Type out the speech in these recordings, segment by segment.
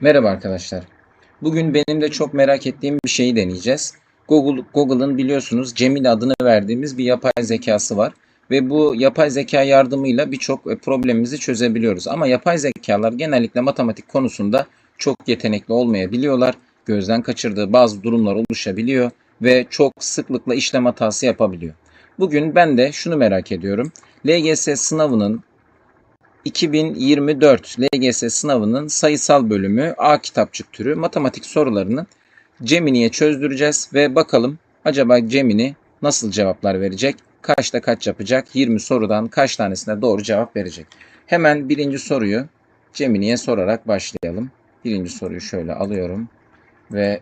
Merhaba arkadaşlar. Bugün benim de çok merak ettiğim bir şeyi deneyeceğiz. Google Google'ın biliyorsunuz Cemil adını verdiğimiz bir yapay zekası var ve bu yapay zeka yardımıyla birçok e, problemimizi çözebiliyoruz. Ama yapay zekalar genellikle matematik konusunda çok yetenekli olmayabiliyorlar. Gözden kaçırdığı bazı durumlar oluşabiliyor ve çok sıklıkla işlem hatası yapabiliyor. Bugün ben de şunu merak ediyorum. LGS sınavının 2024 LGS sınavının sayısal bölümü A kitapçık türü matematik sorularını Gemini'ye çözdüreceğiz ve bakalım acaba Gemini nasıl cevaplar verecek? Kaçta kaç yapacak? 20 sorudan kaç tanesine doğru cevap verecek? Hemen birinci soruyu Gemini'ye sorarak başlayalım. Birinci soruyu şöyle alıyorum ve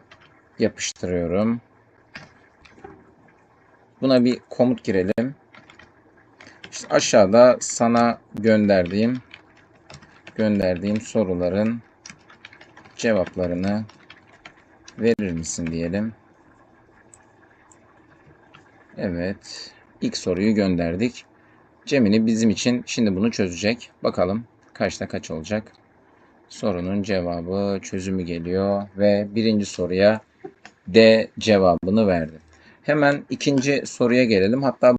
yapıştırıyorum. Buna bir komut girelim. Aşağıda sana gönderdiğim gönderdiğim soruların cevaplarını verir misin diyelim. Evet. ilk soruyu gönderdik. Cemini bizim için şimdi bunu çözecek. Bakalım kaçta kaç olacak. Sorunun cevabı çözümü geliyor ve birinci soruya D cevabını verdi. Hemen ikinci soruya gelelim. Hatta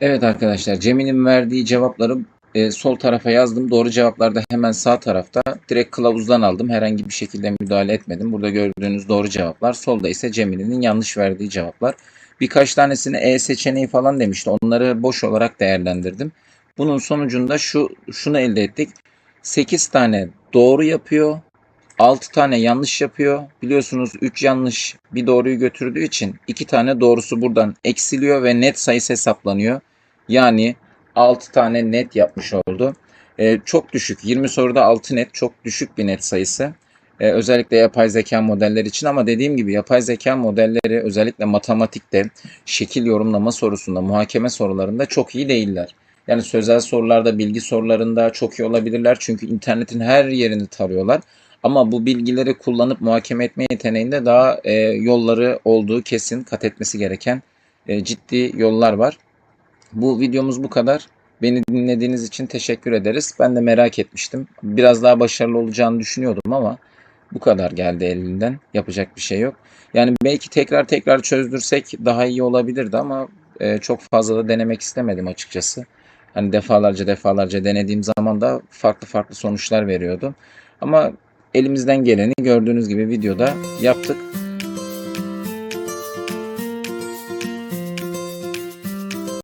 Evet arkadaşlar Cemil'in verdiği cevapları e, sol tarafa yazdım. Doğru cevaplar da hemen sağ tarafta. Direkt kılavuzdan aldım. Herhangi bir şekilde müdahale etmedim. Burada gördüğünüz doğru cevaplar. Solda ise Cemil'in yanlış verdiği cevaplar. Birkaç tanesini E seçeneği falan demişti. Onları boş olarak değerlendirdim. Bunun sonucunda şu şunu elde ettik. 8 tane doğru yapıyor. 6 tane yanlış yapıyor. Biliyorsunuz 3 yanlış bir doğruyu götürdüğü için 2 tane doğrusu buradan eksiliyor ve net sayısı hesaplanıyor. Yani 6 tane net yapmış oldu. Ee, çok düşük. 20 soruda 6 net çok düşük bir net sayısı. Ee, özellikle yapay zeka modelleri için ama dediğim gibi yapay zeka modelleri özellikle matematikte şekil yorumlama sorusunda, muhakeme sorularında çok iyi değiller. Yani sözel sorularda, bilgi sorularında çok iyi olabilirler. Çünkü internetin her yerini tarıyorlar. Ama bu bilgileri kullanıp muhakeme etme yeteneğinde daha e, yolları olduğu kesin kat etmesi gereken e, ciddi yollar var. Bu videomuz bu kadar. Beni dinlediğiniz için teşekkür ederiz. Ben de merak etmiştim. Biraz daha başarılı olacağını düşünüyordum ama bu kadar geldi elinden. Yapacak bir şey yok. Yani belki tekrar tekrar çözdürsek daha iyi olabilirdi ama e, çok fazla da denemek istemedim açıkçası. Hani defalarca defalarca denediğim zaman da farklı farklı sonuçlar veriyordu. Ama elimizden geleni gördüğünüz gibi videoda yaptık.